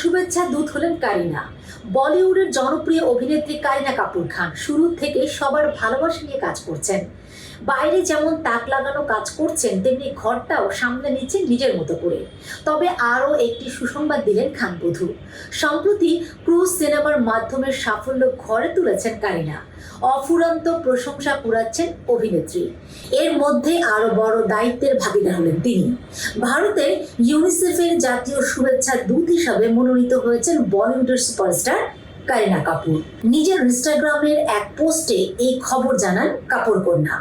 শুভেচ্ছা, দূত হলেন কারিনা। বলিউডের জনপ্রিয় অভিনেত্রী কারিনা কাপুর খান। শুরু থেকে সবার ভালোবাসা নিয়ে কাজ করছেন। বাইরে যেমন তাক লাগানো কাজ করছেন, তেমনি ঘরটাও সামলে নিচ্ছেন নিজের মতো করে। তবে আরও একটি সুসংবাদ দিলেন খান বধূ। সম্প্রতি ক্রুজ সিনেমার মাধ্যমে সাফল্য ঘরে তুলেছেন কারিনা। অফুরন্ত প্রশংসা কুড়াচ্ছেন অভিনেত্রী। এর মধ্যে আরও বড় দায়িত্বের ভাগিদার হলেন তিনি। ভারতের ইউনিসেফের জাতীয় শুভেচ্ছা দূত হিসাবে মনোনীত হয়েছেন বলিউডের সুপারস্টার কারিনা কাপুর। নিজের ইনস্টাগ্রামের এক পোস্টে এই খবর জানান কাপুর কন্যা।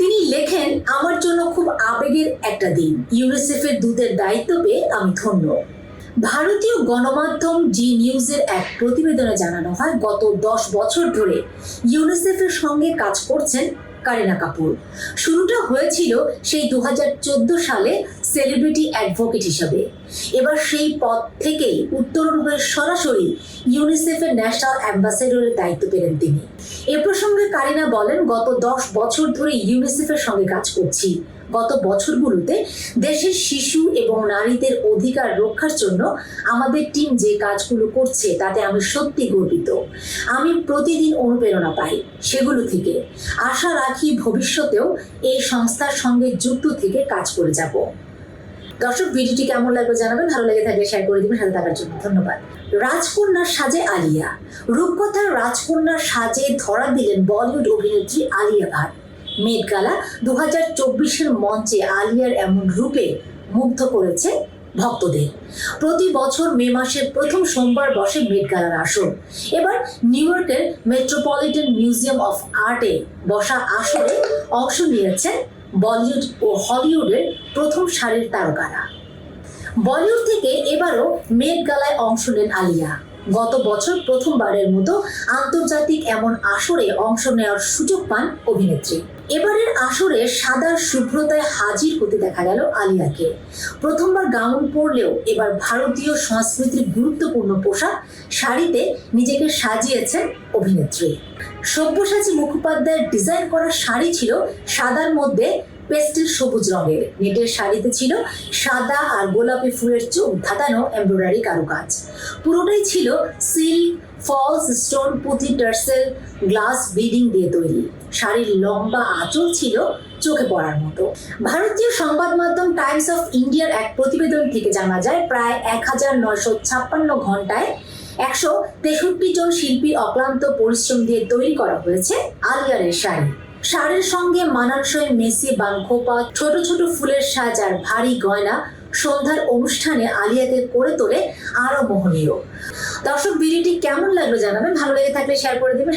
তিনি লেখেন, আমার জন্য খুব আবেগের একটা দিন। ইউনিসেফের দুধের দায়িত্ব পেয়ে আমি ধন্য। ভারতীয় গণমাধ্যম জি নিউজের এক প্রতিবেদনে জানানো হয়, গত দশ বছর ধরে ইউনিসেফের সঙ্গে কাজ করছেন কারিনা কাপুর। শুরুটা হয়েছিল সেই দু হাজার চোদ্দ সালে সেলিব্রিটি অ্যাডভোকেট হিসাবে। এবার সেই পদ থেকেই উত্তরণ হয়ে সরাসরি ইউনিসেফের ন্যাশনাল অ্যাম্বাসেডরের দায়িত্ব পেলেন তিনি। এ প্রসঙ্গে কারিনা বলেন, গত দশ বছর ধরে ইউনিসেফের সঙ্গে কাজ করছি। গত বছরগুলোতে দেশের শিশু এবং নারীদের অধিকার রক্ষার জন্য আমাদের টিম যে কাজগুলো করছে, তাতে আমি সত্যি গর্বিত। আমি প্রতিদিন অনুপ্রেরণা পাই সেগুলো থেকে। আশা রাখি ভবিষ্যতেও এই সংস্থার সঙ্গে যুক্ত থেকে কাজ করে যাব। দর্শক, ভিডিওটি কেমন লাগবে জানাবেন, ভালো লেগে থাকলে শেয়ার করে দিবেন সাথে থাকার জন্য ধন্যবাদ। রাজকন্যার সাজে আলিয়া। রূপকথার রাজকন্যার সাজে ধরা দিলেন বলিউড অভিনেত্রী আলিয়া ভাট। মেট গালা দু হাজার চব্বিশের মঞ্চে আলিয়ার এমন রূপে মুগ্ধ করেছে ভক্তদের। প্রতি বছর মে মাসের প্রথম সোমবার বসে মেট গালার আসর। এবার নিউ ইয়র্কের মেট্রোপলিটন মিউজিয়াম অফ আর্টে বসা আসরে অংশ নিয়েছেন বলিউড ও হলিউডের প্রথম সারির তারকারা। বলিউড থেকে এবারও মেঘ গালায় অংশ নেন আলিয়া। গত বছর প্রথমবারের মতো আন্তর্জাতিক এমন আসরে অংশ নেওয়ার সুযোগ পান অভিনেত্রী। এবারের আসরে সাদার শুভ্রতায় হাজির হতে দেখা গেল আলিয়াকে। প্রথমবার গাউন পরলেও এবার ভারতীয় সংস্কৃতির গুরুত্বপূর্ণ পোশাক শাড়িতে নিজেকে সাজিয়েছেন অভিনেত্রী। সব্যসাচী মুখোপাধ্যায়ের ডিজাইন করা শাড়ি ছিল সাদার মধ্যে পেস্টেল সবুজ রঙের। নেটের শাড়িতে ছিল সাদা আর গোলাপি ফুলের চোখ ধাঁধানো এমব্রয়ডারি কারুকাজ। পুরোটাই ছিল সিল্ক, ফলস, স্টোন পুঁথি টার্সেল, গ্লাস, বিডিং দিয়ে তৈরি। শাড়ির লম্বা আঁচল ছিল চোখে পড়ার মতো। ভারতীয় সংবাদ মাধ্যম টাইমস অফ ইন্ডিয়ার এক প্রতিবেদন থেকে জানা যায়, প্রায় এক হাজার নয়শো ছাপ্পান্ন ঘন্টায় একশো তেষট্টি জন শিল্পীর অক্লান্ত পরিশ্রম দিয়ে তৈরি করা হয়েছে আলিয়ারের শাড়ি। শাড়ির সঙ্গে মানানসই মেসি বাংখোপা, ছোট ছোট ফুলের সাজ আর ভারী গয়না সন্ধ্যার অনুষ্ঠানে আলিয়াকে করে তোলে আরও মোহনীয়। দর্শক, ভিডিওটি কেমন লাগল জানাবেন? ভালো লেগে থাকলে শেয়ার করে দিবেন।